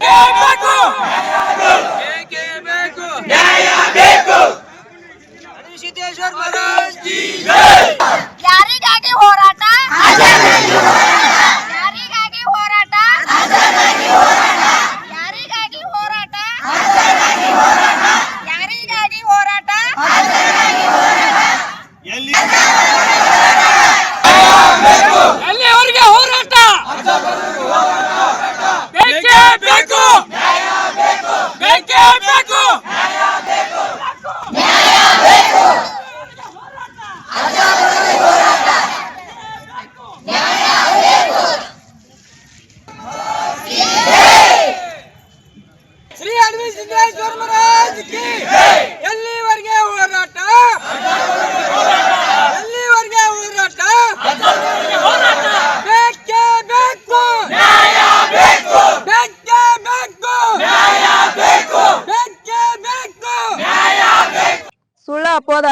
É vai ಬೇಕೇ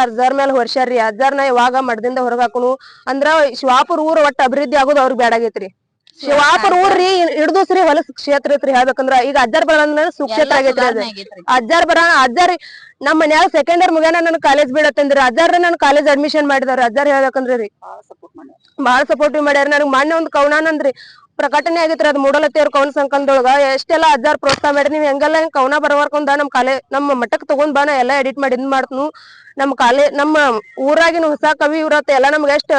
ಅರ್ಜಾರ್ ಮೇಲೆ ಹೊರ್ಸ್ಯಾರ್ರಿ. ಅರ್ಜಾರ್ನ ಇವಾಗ ಮಠದಿಂದ ಹೊರಗಾಕುನು ಅಂದ್ರ ಶಿವಾಪುರ ಊರ್ ಒಟ್ಟ ಅಭಿವೃದ್ಧಿ ಆಗೋದು ಅವ್ರಿಗೆ ಬೇಡಾಗೈತ್ರಿ ಶಿವಾಪುರ ಊರ್ರಿ ಹಿಡ್ದು ಹೊಲಸ್ ಕ್ಷೇತ್ರ ಐತ್ರಿ ಹೇಳ್ಬೇಕಂದ್ರ ಈಗ ಅಜ್ಜಾರ್ ಬರ ಅಂದ್ರ ಸುಕ್ಷೇತ್ರ ಆಗೈತ್ರಿ ಅದ. ಅಜ್ಜಾರ್ ಬರ ಅಜ್ಜಾರ್ ನಮ್ಮ ಮನ್ಯಾಗ ಸೆಕೆಂಡ್ ಇಯರ್ ಮುಗ್ಯಾನ ನನ್ ಕಾಲೇಜ್ ಬಿಡತ್ತಂದ್ರಿ ಅಜ್ಜಾರ ನನ್ ಕಾಲೇಜ್ ಅಡ್ಮಿಷನ್ ಮಾಡಿದಾರ ಅಜ್ಜಾರ್ ಹೇಳ್ಬೇಕಂದ್ರಿ ರೀ. ಬಾಳ ಸಪೋರ್ಟಿವ್ ಮಾಡ್ಯಾರ. ನನಗ್ ಮೊನ್ನೆ ಒಂದ್ ಕವನಾನಂದ್ರಿ ಪ್ರಕಟಣೆ ಆಗೈತ್ರಿ, ಅದ್ ಮೂಡಲತ್ತೇವ್ರ ಕವನ ಸಂಕಲನದೊಳಗ ಎಷ್ಟೆಲ್ಲ ಅಜ್ಜಾರ್ ಪ್ರೋತ್ಸಾಹ ಮಾಡಿ ನೀವ್ ಹೆಂಗೆಲ್ಲ ಹೆಂಗ್ ಕವನ ಬರವರ್ಕೊಂಡ ನಮ್ ಕಾಲೇ, ನಮ್ಮ ಮಠಕ್ ತಗೊಂಡ್ ಬಾ, ನಾ ಎಲ್ಲಾ ಎಡಿಟ್ ಮಾಡಿ ಇದ್ ಮಾಡ್ತನು. ನಮ್ ಕಾಲೇ, ನಮ್ಮ ಊರಾಗಿನ ಹೊಸ ಕವಿ ಇವ್ರತ್ತ ಎಲ್ಲಾ ನಮ್ಗ ಎಷ್ಟ್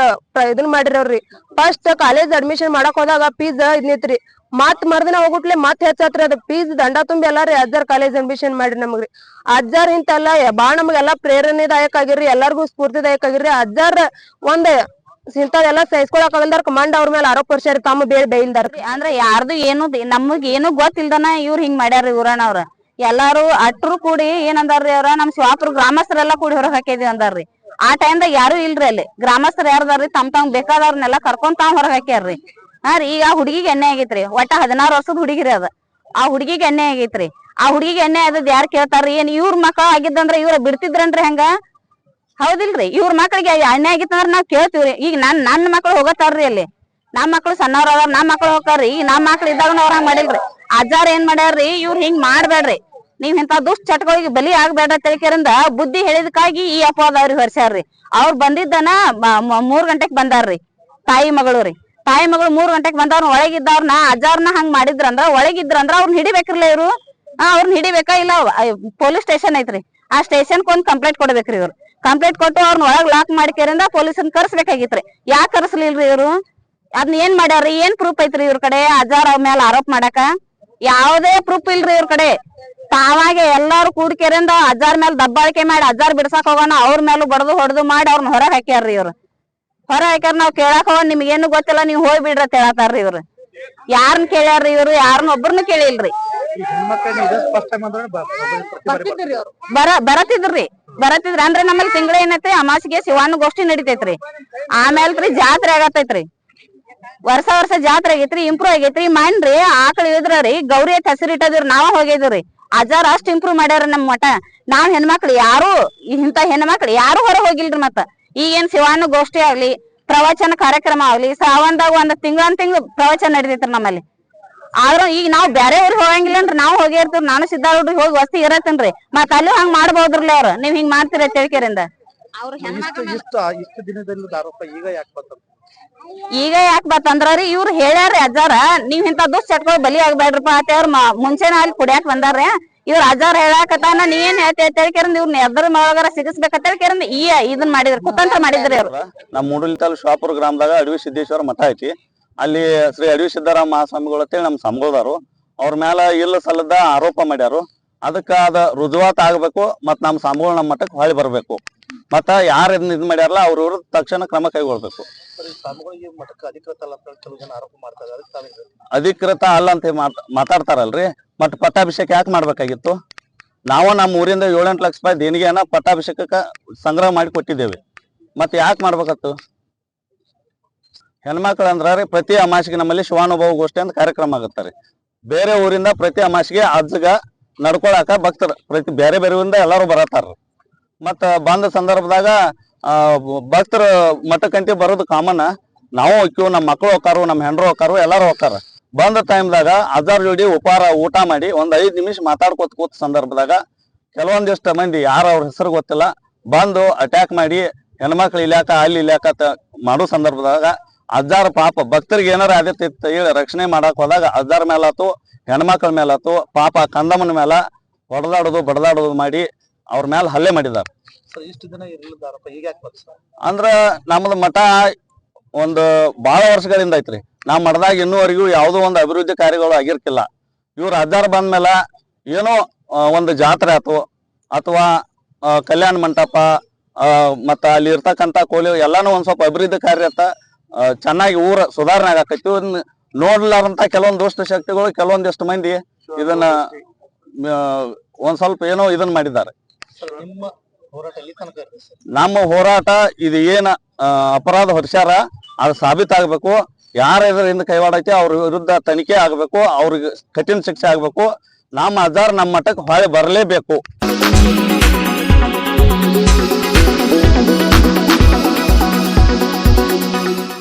ಇದನ್ ಮಾಡಿರವ್ರಿ ಫಸ್ಟ್ ಕಾಲೇಜ್ ಅಡ್ಮಿಷನ್ ಮಾಡಕ್ ಹೋದಾಗ ಫೀಸ್ ಇದ್ನೈತ್ರಿ. ಮತ್ ಮರ್ದಿನ ಹೋಗುಟ್ಲೆ ಮಾತ್ ಹೆಚ್ಚಾತ್ರಿ ಅದ್ ಫೀಸ್ ದಂಡ ತುಂಬಿ ಎಲ್ಲಾರಿ ಅಜ್ಜಾರ್ ಕಾಲೇಜ್ ಅಡ್ಮಿಷನ್ ಮಾಡ್ರಿ ನಮಗ್ರಿ. ಅಜ್ಜಾರ್ ಇಂತೆಲ್ಲಾ ಬಾಳ ನಮ್ಗೆಲ್ಲಾ ಪ್ರೇರಣೆದಾಯಕ ಆಗಿರ್ರಿ, ಎಲ್ಲಾರ್ಗು ಸ್ಫೂರ್ತಿದಾಯಕ ಆಗಿರ್ರಿ. ಅಜ್ಜಾರ್ ಒಂದ್ ಇಂಥದೆಲ್ಲ ಸಹಿಸ್ಕೊಳಕ್ ಆಗಲ್ದಾರ ಮಂಡ್ ಅವ್ರ ಮೇಲೆ ಆರೋಪ ವರ್ಷ ತಮ್ಮ ಬೇರೆ ಬೈಲ್ದಾರ. ಅಂದ್ರ ಯಾರ್ದು ಏನು ನಮಗ್ ಏನು ಗೊತ್ತಿಲ್ದನ ಇವ್ರ ಹಿಂಗ್ ಮಾಡ್ಯಾರ ಅವ್ರ. ಎಲ್ಲಾರು ಅಟ್ರು ಕೂಡಿ ಏನಂದಾರ್ರಿ ಅವ್ರ, ನಮ್ ಶಿವಾಪುರ ಗ್ರಾಮಸ್ಥರೆಲ್ಲಾ ಕೂಡಿ ಹೊರಗ್ ಹಾಕಿದ್ವಿ ಅಂದಾರ್ರಿ. ಆ ಟೈಮ್ದಾಗ ಯಾರು ಇಲ್ರಿ ಅಲ್ಲಿ. ಗ್ರಾಮಸ್ಥರು ಯಾರ್ದಾರ್ರಿ, ತಮ್ ತಮ್ ಬೇಕಾದವ್ರನ್ನೆಲ್ಲ ಕರ್ಕೊಂಡ್ ತಾವ್ ಹೊರಗ್ ಹಾಕ್ಯಾರ್ರಿ. ಹಾ ರೀ, ಈಗ ಹುಡುಗಿಗೆ ಎಣ್ಣೆ ಆಗೈತ್ರಿ. ಒಟ್ಟ ಹದಿನಾರು ವರ್ಷದ ಹುಡುಗಿರಿ ಅದ. ಆ ಹುಡುಗಿಗೆ ಎಣ್ಣೆ ಆಗೈತ್ರಿ. ಆ ಹುಡುಗಿಗೆ ಎಣ್ಣೆ ಆದದ್ ಯಾರ್ ಕೇಳ್ತಾರ್ರಿ? ಏನ್ ಇವ್ರ ಮಕ್ಕಳ ಆಗಿದ್ದಂದ್ರ ಇವ್ರ ಬಿಡ್ತಿದ್ರನ್ರಿ ಹೆಂಗ? ಹೌದಿಲ್ರಿ. ಇವ್ರ ಮಕ್ಳಿಗೆ ಅಣ್ಣ ಆಗಿತ್ತಂದ್ರ ನಾವ್ ಕೇಳ್ತೀವ್ರಿ. ಈಗ ನನ್ ನನ್ನ ಮಕ್ಳು ಹೋಗತ್ತಾರ್ರಿ ಅಲ್ಲಿ. ನಮ್ ಮಕ್ಳು ಸಣ್ಣವ್ರ ಅದಾರ, ನಮ್ ಮಕ್ಳು ಹೋಗ್ತಾರ್ರಿ. ಈಗ ನಮ್ ಮಕ್ಳು ಇದ್ದಾಗ ಅವ್ರ ಹಂಗ್ ಮಾಡಿಲ್ರಿ. ಅಜ್ಜಾರ್ ಏನ್ ಮಾಡ್ಯಾರ್ರಿ? ಇವ್ರ ಹಿಂಗ್ ಮಾಡ್ಬೇಡ್ರಿ ನೀವ್ ಇಂತ ದುಷ್ಟ ಚಟಗಳಿಗೆ ಬಲಿ ಆಗ್ಬೇಡ ತಿಳ್ಕರಿಂದ ಬುದ್ಧಿ ಹೇಳಿದಕ್ಕಾಗಿ ಈ ಅಪವಾದ ಅವ್ರಿಗೆ ಹೊರಸ್ಯಾರ್ರಿ. ಅವ್ರು ಬಂದಿದ್ದನ ಮೂರ್ ಗಂಟೆಗ್ ಬಂದಾರ್ರಿ. ತಾಯಿ ಮಗಳು ರೀ. ತಾಯಿ ಮಗಳು ಮೂರ್ ಗಂಟೆಗ್ ಬಂದವ್ರ ಒಳಗಿದ್ದವ್ರನ್ನ ಅಜ್ಜಾರ್ನ ಹಂಗ್ ಮಾಡಿದ್ರಂದ್ರ, ಒಳಗಿದ್ರಂದ್ರ ಅವ್ರನ್ನ ಹಿಡಿಬೇಕ್ರಲ್ಲ ಇವ್ರು. ಹಾ ಅವ್ರನ್ನ ಹಿಡಿಬೇಕಾ ಇಲ್ಲ ಪೊಲೀಸ್ ಸ್ಟೇಷನ್ ಐತ್ರಿ. ಆ ಸ್ಟೇಷನ್ ಒಂದ್ ಕಂಪ್ಲೇಂಟ್ ಕೊಡ್ಬೇಕ್ರಿ ಇವ್ರು. ಕಂಪ್ಲೇಂಟ್ ಕೊಟ್ಟು ಅವ್ರನ್ನ ಒಳಗ್ ಲಾಕ್ ಮಾಡ್ಕೇರಿಂದ ಪೊಲೀಸನ್ ಕರ್ಸ್ಬೇಕಾಗಿತ್ರಿ. ಯಾಕೆ ಕರ್ಸ್ಲಿಲ್ರಿ ಇವ್ರು? ಅದ್ನ ಏನ್ ಮಾಡ್ಯಾರ್ರಿ? ಏನ್ ಪ್ರೂಫ್ ಐತ್ರಿ ಇವ್ರ ಕಡೆ? ಅಜಾರ್ ಅವ್ರ ಮೇಲೆ ಆರೋಪ ಮಾಡಾಕ? ಯಾವ್ದೇ ಪ್ರೂಫ್ ಇಲ್ರಿ ಇವ್ರ ಕಡೆ. ತಾವಾಗೆ ಎಲ್ಲಾರು ಕೂಡ್ಕೆರಿಂದ ಅಜಾರ್ ಮೇಲೆ ದಬ್ಬಾಳಿಕೆ ಮಾಡಿ ಅಜಾರ್ ಬಿಡ್ಸಾಕ್ ಹೋಗೋಣ ಅವ್ರ ಮೇಲೂ ಬಡದು ಹೊಡೆದು ಮಾಡಿ ಅವ್ರನ್ನ ಹೊರಗ್ ಹಾಕ್ಯಾರ್ರಿ ಇವ್ರು. ಹೊರ ಹಾಕ್ಯಾರ ನಾವ್ ಕೇಳಾಕ ಹೋಗ್ ನಿಮ್ಗೇನು ಗೊತ್ತಿಲ್ಲ ನೀವ್ ಹೋಗಿ ಬಿಡ್ರಿ ಅಂತ ಹೇಳತಾರ್ರಿ ಇವ್ರು. ಯಾರನ್ನ ಕೇಳ್ಯಾರ್ರಿ ಇವ್ರು? ಯಾರನ್ನ ಒಬ್ಬರನ್ನು ಕೇಳಿಲ್ರಿ. ಬರ ಬರತಿದ್ರಿ ಬರತಿದ್ರಿ ಅಂದ್ರ ನಮ್ಮಲ್ಲಿ ತಿಂಗಳ ಏನೈತ್ರಿ? ಅಮಾಸಿಗೆ ಶಿವಾನು ಗೋಷ್ಠಿ ನಡಿತೈತ್ರಿ. ಆಮೇಲ್ರಿ ಜಾತ್ರೆ ಆಗತೈತ್ರಿ. ವರ್ಷ ವರ್ಷ ಜಾತ್ರೆ ಆಗೈತ್ರಿ ಇಂಪ್ರೂವ್ ಆಗೈತ್ರಿ. ಮನ್ರಿ ಆಕಳ ಇದ್ರಿ ಗೌರಿ ಅಂತ ಹೆಸರು ಇಟ್ಟದ್ರಿ ನಾವ ಹೋಗಿದ್ರಿ ಅಜಾರ್ ಅಷ್ಟ್ ಇಂಪ್ರೂವ್ ಮಾಡ್ಯಾರ ನಮ್ ಮಠ. ನಾವ್ ಹೆಣ್ಮಕ್ಳು ಯಾರು ಇಂತ ಹೆಣ್ಮಕ್ಳು ಯಾರು ಹೊರ ಹೋಗಿಲ್ರಿ ಮತ್ತ. ಈಗೇನ್ ಶಿವಾನು ಗೋಷ್ಠಿ ಆಗ್ಲಿ, ಪ್ರವಚನ ಕಾರ್ಯಕ್ರಮ ಆಗ್ಲಿ, ಶ್ರಾವಣದಾಗ ಒಂದ್ ತಿಂಗಳ ತಿಂಗಳು ಪ್ರವಚನ ನಡಿತೈತ್ರಿ ನಮ್ಮಲ್ಲಿ. ಆದ್ರೂ ಈಗ ನಾವ್ ಬ್ಯಾರೆ ಊರಿಗೆ ಹೋಗಂಗಿಲ್ಲ ಅಂದ್ರೆ ನಾವ್ ಹೋಗಿ ಇರ್ತೀವಿ. ನಾನು ಸಿದ್ದಾರ್ಡ್ರಿಗೆ ಹೋಗಿ ವಸ್ತಿ ಇರತ್ತೇನ್ರಿ. ಮತ್ ಅಲ್ಲೂ ಹಂಗ್ ಮಾಡ್ಬೋದ್ರಲ್ಲ ಅವ್ರ. ನೀವ್ ಹಿಂಗ್ ಮಾಡ್ತೀರ ಚಳಿಕೆರಿಂದ ಅವ್ರ ಇಷ್ಟು ಇಷ್ಟು ಇಷ್ಟು ದಿನದಲ್ಲಿ ಆರೋಪ ಈಗ ಯಾಕ ಬಂತ? ಈಗ ಯಾಕೆ ಬತ್ತಂದ್ರಿ ಇವ್ರು ಹೇಳ್ಯಾರ ಅಜ್ಜಾರ ನೀವ್ ಇಂತ ದುಷ್ಟ ಚಟ್ಕೊಳ ಬಲಿ ಆಗ್ಬೇಡ್ರಪ್ಪ ಅಂತ ಅವ್ರ ಮುಂಚೆನ ಅಲ್ಲಿ ಕುಡಿಯಾಕ್ ಬಂದಾರ್ರಿ. ಇವ್ರ ಅಜ್ಜಾರ್ ಹೇಳಾಕತ್ತಾನ ನೀ ಏನ್ ಹೇಳ್ತಿ ತಿಳ್ಕರಿಂದ ಇವ್ರನ್ನ ಎದ್ರ ಒಳಗಾರ ಸಿಗಿಸ್ಬೇಕ ತಿಳ್ಕರಿಂದ ಈ ಇದನ್ ಮಾಡಿದ್ರಿ ಕುತಂತ್ರ ಮಾಡಿದ್ರಿ ಅವ್ರು. ನಮ್ಮ ಮೂಡಲಿ ತಾಲೂಕು ಶಾಪುರ ಗ್ರಾಮದಾಗ ಅಡವಿ ಸಿದ್ದೇಶ್ವರ ಮಠ ಐತಿ. ಅಲ್ಲಿ ಶ್ರೀ ಅಡವಿ ಸಿದ್ದರಾಮ ಮಹಾಸ್ವಾಮಿಗಳು ಅಂತೇಳಿ ನಮ್ಮ ಸಂಘದವರು. ಅವ್ರ ಮೇಲೆ ಇಲ್ಲ ಸಲ್ಲದ ಆರೋಪ ಮಾಡ್ಯಾರು. ಅದಕ್ಕ ಅದ ರುಜುವಾತ ಆಗ್ಬೇಕು ಮತ್ ನಮ್ಮ ಸ್ವಾಮಿಗಳು ನಮ್ಮ ಮಠಕ್ಕೆ ಹೊಳಿ ಬರ್ಬೇಕು. ಮತ್ತ ಯಾರ ಇದನ್ನ ಇದ್ ಮಾಡ್ಯಾರಲ್ಲ ಅವ್ರ ವಿರುದ್ಧ ತಕ್ಷಣ ಕ್ರಮ ಕೈಗೊಳ್ಬೇಕು. ಅಧಿಕೃತ ಅಲ್ಲ ಅಂತ ಮಾತಾಡ್ತಾರಲ್ರಿ. ಮತ್ ಪಟ್ಟಾಭಿಷೇಕ ಯಾಕೆ ಮಾಡ್ಬೇಕಾಗಿತ್ತು? ನಾವು ನಮ್ಮ ಊರಿಂದ ಏಳೆಂಟು ಲಕ್ಷ ರೂಪಾಯಿ ದೇಣಿಗೆಯನ್ನ ಪಟ್ಟಾಭಿಷೇಕಕ್ಕೆ ಸಂಗ್ರಹ ಮಾಡಿ ಕೊಟ್ಟಿದ್ದೇವೆ. ಮತ್ತೆ ಯಾಕೆ ಮಾಡ್ಬೇಕತ್ತು? ಹೆಣ್ಮಕ್ಳು ಅಂದ್ರ ಪ್ರತಿ ಅಮಾಸಿಗೆ ನಮ್ಮಲ್ಲಿ ಶಿವಾನುಭವ ಗೋಷ್ಠಿ ಅಂತ ಕಾರ್ಯಕ್ರಮ ಆಗುತ್ತಾರೆ ಬೇರೆ ಊರಿಂದ ಪ್ರತಿ ಅಮಾಸಿಗೆ ಅಜ್ಜಗ ನಡ್ಕೊಳಕ ಭಕ್ತರು, ಪ್ರತಿ ಬೇರೆ ಬೇರೆ ಊರಿಂದ ಎಲ್ಲಾರು ಬರತಾರ ಮತ್ತ ಬಂದ ಸಂದರ್ಭದಾಗ ಭಕ್ತರು ಮಠಕ್ಕಂತಿ ಬರೋದು ಕಾಮನ್. ನಾವು ಹೋಗ್ತೀವಿ ನಮ್ಮ ಮಕ್ಕಳು ಹೋಗ್ತಾರು ನಮ್ಮ ಹೆಂಡ್ರು ಹೋಗ್ತಾರು ಎಲ್ಲರೂ ಹೋಗ್ತಾರ ಬಂದ ಟೈಮ್ದಾಗ ಅಜಾರ್ ಜೋಡಿ ಉಪಹಾರ, ಊಟ ಮಾಡಿ ಒಂದ್ ಐದ್ ನಿಮಿಷ ಮಾತಾಡ್ಕೋತ ಕೂತ ಸಂದರ್ಭದಾಗ ಕೆಲವೊಂದಿಷ್ಟು ಮಂದಿ, ಯಾರು ಅವ್ರ ಹೆಸರು ಗೊತ್ತಿಲ್ಲ, ಬಂದು ಅಟ್ಯಾಕ್ ಮಾಡಿ ಹೆಣ್ಮಕ್ಳು ಇಲ್ಲಾಕ ಅಲ್ಲಿ ಇಲ್ಯಾಕ ಅಂತ ಮಾಡೋ ಸಂದರ್ಭದಾಗ ಅಜ್ಜಾರ ಪಾಪ ಭಕ್ತರಿಗೆ ಏನಾರ ಆದಿತ್ತು ಹೇಳಿ ರಕ್ಷಣೆ ಮಾಡಕ್ ಹೋದಾಗ ಅಜ್ಜಾರ ಮೇಲಾತು ಹೆಣ್ಮಕ್ಳ ಮೇಲಾತು ಪಾಪ ಕಂದಮ್ಮನ ಮೇಲೆ ಹೊಡೆದಾಡೋದು ಬಡದಾಡೋದು ಮಾಡಿ ಅವ್ರ ಮೇಲೆ ಹಲ್ಲೆ ಮಾಡಿದಾರ ಇಷ್ಟು ದಿನ ಅಂದ್ರ ನಮ್ದು ಮಠ ಒಂದು ಬಹಳ ವರ್ಷಗಳಿಂದ ಐತ್ರಿ. ನಮ್ಮ ಮಠದಾಗ ಇನ್ನೂವರೆಗೂ ಯಾವುದೋ ಒಂದು ಅಭಿವೃದ್ಧಿ ಕಾರ್ಯಗಳು ಆಗಿರ್ಕಿಲ್ಲ. ಇವ್ರ ಬಂದ ಮೇಲೆ ಏನೋ ಒಂದು ಜಾತ್ರೆ ಆತು ಅಥವಾ ಕಲ್ಯಾಣ ಮಂಟಪ ಮತ್ತ ಅಲ್ಲಿ ಇರ್ತಕ್ಕಂಥ ಕೋಲಿ ಎಲ್ಲಾನು ಒಂದ್ ಸ್ವಲ್ಪ ಅಭಿವೃದ್ಧಿ ಕಾರ್ಯ ಚೆನ್ನಾಗಿ ಊರ ಸುಧಾರಣೆ ಆಗಕೈತಿ ಇದನ್ನ ನೋಡ್ಲಾರಂತ ಕೆಲವೊಂದು ದುಷ್ಟ ಶಕ್ತಿಗಳು ಕೆಲವೊಂದಿಷ್ಟು ಮಂದಿ ಇದನ್ನ ಒಂದ್ ಸ್ವಲ್ಪ ಏನೋ ಇದನ್ನ ಮಾಡಿದ್ದಾರೆ. ನಿಮ್ಮ ಹೋರಾಟ ಇದು ಏನ ಅಪರಾಧ ಹೊರಿಸ್ಯಾರ ಅದು ಸಾಬೀತಾಗಬೇಕು. ಯಾರ ಇದರಿಂದ ಕೈವಾಡೈತಿ ಅವ್ರ ವಿರುದ್ಧ ತನಿಖೆ ಆಗಬೇಕು ಅವ್ರಿಗೆ ಕಠಿಣ ಶಿಕ್ಷೆ ಆಗಬೇಕು. ನಮ್ಮ ಅಜಾರ್ ನಮ್ಮ ಮಠಕ್ಕೆ ಹೊಳೆ ಬರಲೇಬೇಕು.